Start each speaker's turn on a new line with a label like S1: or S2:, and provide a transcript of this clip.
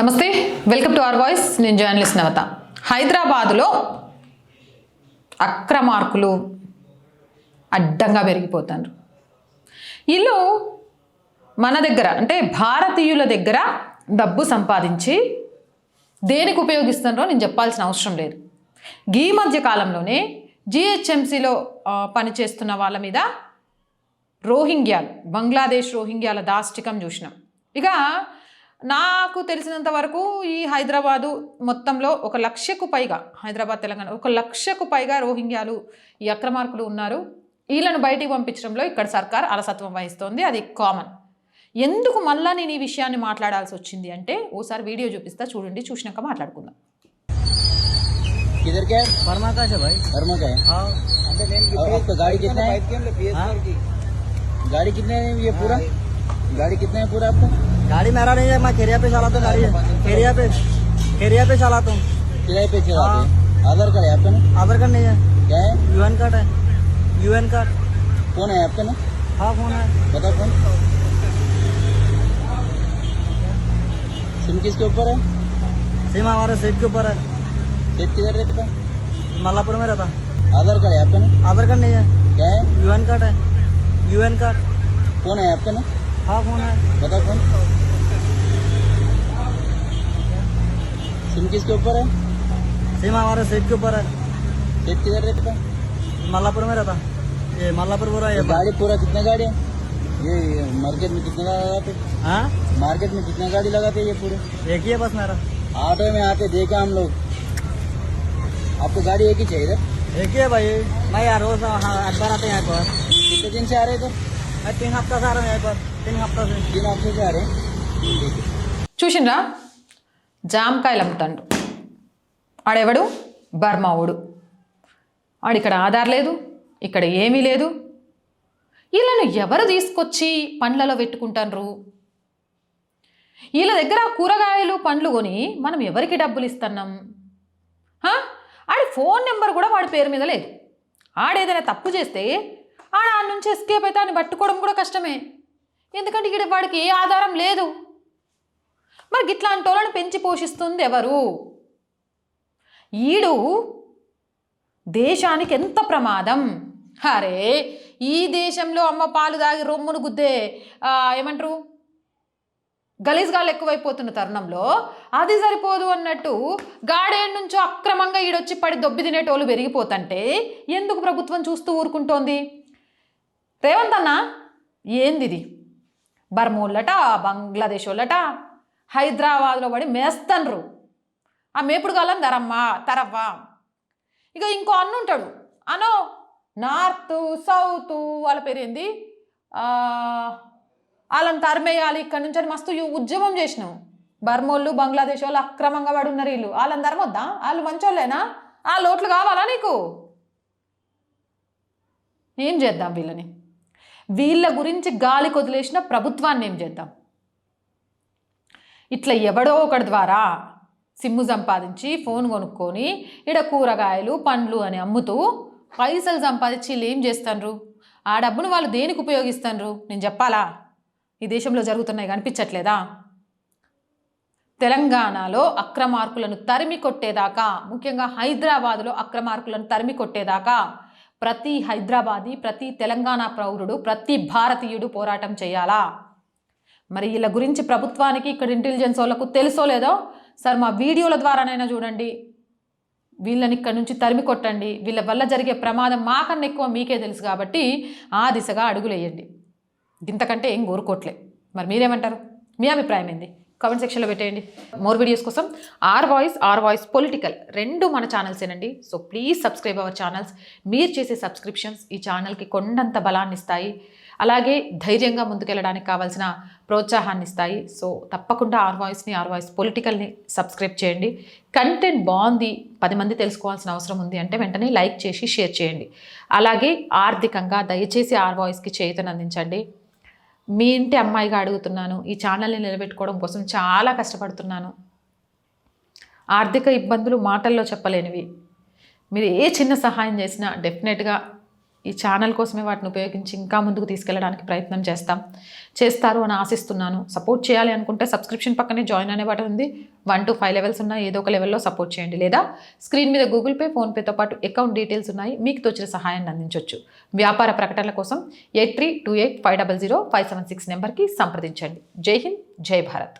S1: నమస్తే welcome to our voice. నేను journalist నవత. హైదరాబాదులో అక్రమార్కులు అడ్డంగా పెరిగిపోతారు. వీళ్ళు మన దగ్గర అంటే భారతీయుల దగ్గర డబ్బు సంపాదించి దేనికి ఉపయోగిస్తున్నారో నేను చెప్పాల్సిన అవసరం లేదు. ఈ మధ్య కాలంలోనే జిహెచ్ఎంసీలో పనిచేస్తున్న వాళ్ళ మీద రోహింగ్యాలు బంగ్లాదేశ్ రోహింగ్యాల దాష్టికం చూసినాం. ఇక నాకు తెలిసినంత వరకు ఈ హైదరాబాదు మొత్తంలో ఒక లక్షకు పైగా హైదరాబాద్ తెలంగాణ ఒక లక్షకు పైగా రోహింగ్యాలు ఈ అక్రమార్కులు ఉన్నారు వీళ్ళను బయటికి పంపించడంలో ఇక్కడ సర్కార్ అలసత్వం వహిస్తోంది అది కామన్ ఎందుకు మళ్ళా నేను ఈ విషయాన్ని మాట్లాడాల్సి వచ్చింది అంటే ఓసారి వీడియో చూపిస్తా చూడండి చూసినాక మాట్లాడుకుందాం
S2: किधर क्या है
S3: वर्मा का है भाई
S2: वर्मा का है
S3: हाँ
S2: और आपका गाड़ी कितना है
S3: हाँ?
S2: गाड़ी कितने है ये पूरा गाड़ी कितने है पूरा आपका?
S3: गाड़ी मेरा नहीं है मैं खेरिया पे चलाता हूँ गाड़ी खेरिया पे खेरिया पे चलाता हूँ।
S2: किराए पे चलाते हैं? आधार कार्ड है आपका ना
S3: आधार कार्ड नहीं है।
S2: क्या है?
S3: यूएन कार्ड है। यूएन कार्ड
S2: कौन है आपका ना
S3: हाँ फ़ोन है।
S2: बता कौन सिम किसके ऊपर है?
S3: सिम हमारे सेट के ऊपर है।
S2: सेट किधर रहता है
S3: मल्लापुर में रहता।
S2: आधार कार्ड है आपका ना
S3: आधार कार्ड नहीं है।
S2: क्या है?
S3: यूएन कार्ड है। यूएन कार्ड
S2: कौन है आपका ना
S3: हाँ है।
S2: बता कौन? सिम किसके ऊपर है?
S3: सिम हमारे सेट के ऊपर है।
S2: सेट किधर रहता है
S3: मल्लापुर में रहता। ये मल्लापुर पूरा
S2: ये गाड़ी पूरा कितने गाड़ी है? ये ये मार्केट में कितने लगाते?
S3: हाँ?
S2: मार्केट में कितने गाड़ी लगाते हैं ये पूरे?
S3: एक ही है बस मेरा।
S2: ऑटो में आते देखा हम लोग। आपको गाड़ी एक ही चाहिए
S3: एक ही है भाई। मैं यार रोज हाँ अखबार आते हैं यहाँ पर
S2: कितने दिन से आ रहे थे?
S3: तीन हफ्ता से आ रहा हूँ यहाँ पर तीन हफ्ता से
S2: तीन हफ्ते से आ रहे हैं ठीक है
S1: చూసిండ్రా జామకాయలు అమ్ముతాడు ఆడెవడు బర్మావుడు ఆడు ఇక్కడ ఆధార్ లేదు ఇక్కడ ఏమీ లేదు వీళ్ళను ఎవరు తీసుకొచ్చి పండ్లలో పెట్టుకుంటారు వీళ్ళ దగ్గర కూరగాయలు పండ్లు కొని మనం ఎవరికి డబ్బులు ఇస్తున్నాం హా? ఆడి ఫోన్ నెంబర్ కూడా వాడి పేరు మీద లేదు ఆడేదైనా తప్పు చేస్తే వాడు ఆ నుంచి ఎస్కేప్ అయితే అని పట్టుకోవడం కూడా కష్టమే. ఎందుకంటే ఇక్కడ వాడికి ఏ ఆధారం లేదు. మరి ఇట్లాంటి వాళ్ళని పెంచి పోషిస్తుంది ఎవరు? ఈడు దేశానికి ఎంత ప్రమాదం? అరే ఈ దేశంలో అమ్మ పాలు దాగి రొమ్మును గుద్దే ఏమంటారు? గలీజ్గాలు ఎక్కువైపోతున్న తరుణంలో అది సరిపోదు అన్నట్టు గాడేడు నుంచో అక్రమంగా ఈడొచ్చి పడి దొబ్బి తినేటోళ్ళు పెరిగిపోతుంటే ఎందుకు ప్రభుత్వం చూస్తూ ఊరుకుంటోంది? రేవంత్ అన్న ఏంది ఇది బర్మోళ్ళట బంగ్లాదేశ్ వాళ్ళట హైదరాబాద్లో పడి మేస్తన్రు ఆ మేపుడు కాలం ధరమ్మా తరవ్వా ఇక ఇంకో అన్న ఉంటాడు అనో నార్త్ సౌత్ వాళ్ళ పేరు ఏంది వాళ్ళని తరిమేయాలి ఇక్కడి నుంచి అని మస్తు ఉద్యమం చేసినాం. బర్మోళ్ళు బంగ్లాదేశ్ వాళ్ళు అక్రమంగా పడి ఉన్నారు వీళ్ళు. వాళ్ళని తరమొద్దా వాళ్ళు మంచోళ్ళేనా? ఆ లోట్లు కావాలా నీకు? ఏం చేద్దాం వీళ్ళని? వీళ్ళ గురించి గాలి కొదిలేసిన ప్రభుత్వాన్ని ఏం చేద్దాం? ఇట్లా ఎవడో ఒకటి ద్వారా సిమ్ము సంపాదించి ఫోన్ కొనుక్కొని ఈడ కూరగాయలు పండ్లు అని అమ్ముతూ పైసలు సంపాదించి వీళ్ళు ఏం చేస్తాండ్రు? ఆ డబ్బును వాళ్ళు దేనికి ఉపయోగిస్తాండ్రు? నేను చెప్పాలా? ఈ దేశంలో జరుగుతున్నాయి కనిపించట్లేదా? తెలంగాణలో అక్రమార్కులను తరిమి కొట్టేదాకా ముఖ్యంగా హైదరాబాదులో అక్రమార్కులను తరిమి కొట్టేదాకా ప్రతి హైదరాబాదీ ప్రతి తెలంగాణ పౌరుడు ప్రతి భారతీయుడు పోరాటం చేయాలా? మరి వీళ్ళ గురించి ప్రభుత్వానికి ఇక్కడ ఇంటెలిజెన్స్ వాళ్ళకు తెలుసో లేదో సార్ మా వీడియోల ద్వారానైనా చూడండి. వీళ్ళని ఇక్కడ నుంచి తరిమి కొట్టండి. వీళ్ళ వల్ల జరిగే ప్రమాదం మాకన్నా ఎక్కువ మీకే తెలుసు కాబట్టి ఆ దిశగా అడుగులు వేయండి ఇంతకంటే ఏం కోరుకోవట్లే మరి మీరేమంటారు? మీ అభిప్రాయం ఏంది? కామెంట్ సెక్షన్లో పెట్టేయండి. మోర్ వీడియోస్ కోసం R voice R voice political రెండు మన ఛానల్సేనండి so please subscribe our channels మీరు చేసే సబ్స్క్రిప్షన్స్ ఈ ఛానల్కి కొండంత బలాన్ని ఇస్తాయి. అలాగే ధైర్యంగా ముందుకెళ్ళడానికి కావాల్సిన ప్రోత్సాహాన్ని ఇస్తాయి. సో తప్పకుండా ఆర్ వాయిస్ని ఆర్ వాయిస్ పొలిటికల్ని సబ్స్క్రైబ్ చేయండి. కంటెంట్ బాగుంది పది మంది తెలుసుకోవాల్సిన అవసరం ఉంది అంటే వెంటనే లైక్ చేసి షేర్ చేయండి. అలాగే ఆర్థికంగా దయచేసి ఆర్ వాయిస్కి చేయుతను అందించండి మీ ఇంటి అమ్మాయిగా అడుగుతున్నాను ఈ ఛానల్ని నిలబెట్టుకోవడం కోసం చాలా కష్టపడుతున్నాను. ఆర్థిక ఇబ్బందులు మాటల్లో చెప్పలేనివి. మీరు ఏ చిన్న సహాయం చేసినా డెఫినెట్గా ఈ ఛానల్ కోసమే వాటిని ఉపయోగించి ఇంకా ముందుకు తీసుకెళ్ళడానికి ప్రయత్నం చేస్తాం. చేస్తారు అని ఆశిస్తున్నాను. సపోర్ట్ చేయాలి అనుకుంటే సబ్స్క్రిప్షన్ పక్కనే జాయిన్ అనే బటన్ ఉంది. వన్ టు ఫైవ్ లెవెల్స్ ఉన్నాయి ఏదో ఒక లెవెల్లో సపోర్ట్ చేయండి. లేదా స్క్రీన్ మీద గూగుల్ పే ఫోన్పేతో పాటు అకౌంట్ డీటెయిల్స్ ఉన్నాయి. మీకు తోచిన సహాయాన్ని అందించవచ్చు వ్యాపార ప్రకటనల కోసం eight three two eight five double zero five seven six నెంబర్కి సంప్రదించండి. జై హింద్ జై భారత్.